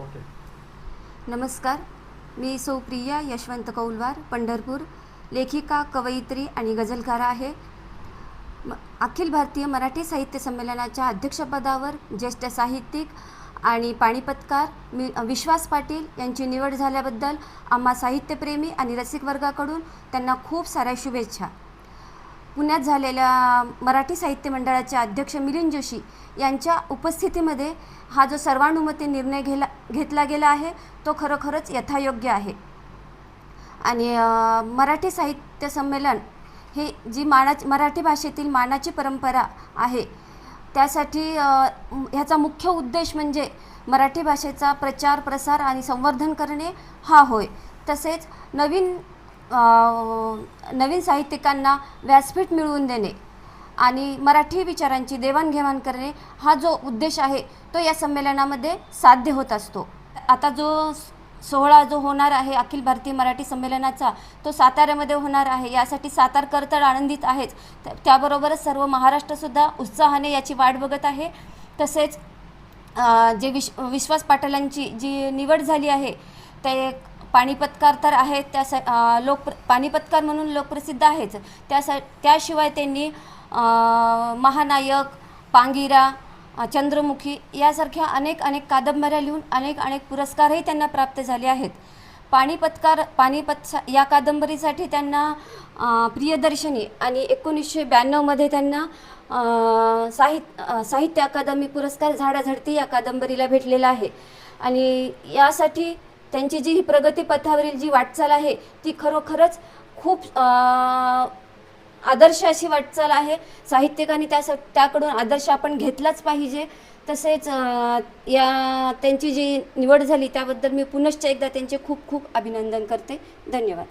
Okay नमस्कार. मी सौप्रिया यशवंत कौलवार पंढरपूर. लेखिका कवयित्री आणि गझलकार आहे. म अखिल भारतीय मराठी साहित्य संमेलनाच्या अध्यक्षपदावर ज्येष्ठ साहित्यिक आणि पाणीपतकार मी विश्वास पाटील यांची निवड झाल्याबद्दल आम्हा साहित्यप्रेमी आणि रसिक वर्गाकडून त्यांना खूप साऱ्या शुभेच्छा. पुण्यात झालेल्या मराठी साहित्य मंडळाचे अध्यक्ष मिलिंद जोशी यांच्या उपस्थितीमध्ये हा जो सर्वानुमते निर्णय घेला घेतला गेला आहे तो खरोखरच यथायोग्य आहे. आणि मराठी साहित्य संमेलन हे जी माना मराठी भाषेतील मानाची परंपरा आहे त्यासाठी ह्याचा मुख्य उद्देश म्हणजे मराठी भाषेचा प्रचार प्रसार आणि संवर्धन करणे हा होय. तसेच नवीन नवीन साहित्यिकांना व्यासपीठ मिळवून देणे आणि मराठी विचारांची देवाणघेवाण करणे हा जो उद्देश आहे तो या संमेलनामध्ये साध्य होत असतो. आता जो सोहळा जो होणार आहे अखिल भारतीय मराठी संमेलनाचा तो साताऱ्यामध्ये होणार आहे. यासाठी सातारकर तर आनंदित आहेच. त्याबरोबरच सर्व महाराष्ट्रसुद्धा उत्साहाने याची वाट बघत आहे. तसेच जे विश विश्वास पाटलांची जी निवड झाली आहे ते पाणीपतकार तर आहेत त्या लोक पाणीपतकार म्हणून लोकप्रसिद्ध आहेच त्यासा त्याशिवाय त्यांनी महानायक पांगिरा चंद्रमुखी यासारख्या अनेक अनेक कादंबऱ्या लिहून अनेक अनेक पुरस्कारही त्यांना प्राप्त झाले आहेत. पाणीपतकार पाणीपत सा- या कादंबरीसाठी त्यांना प्रियदर्शनी आणि एकोणीसशे ब्याण्णवमध्ये त्यांना साहित्य साहित्य अकादमी पुरस्कार झाडाझडती या कादंबरीला भेटलेला आहे. आणि यासाठी त्यांची जी ही प्रगतीपथावरील जी वाटचाल आहे ती खरोखरच खूप आदर्श अशी वाटचाल आहे. साहित्यिकांनी त्या त्याकडून आदर्श आपण घेतलाच पाहिजे. तसेच या त्यांची जी निवड झाली त्याबद्दल मी पुनश्च एकदा त्यांचे खूप खूप अभिनंदन करते. धन्यवाद.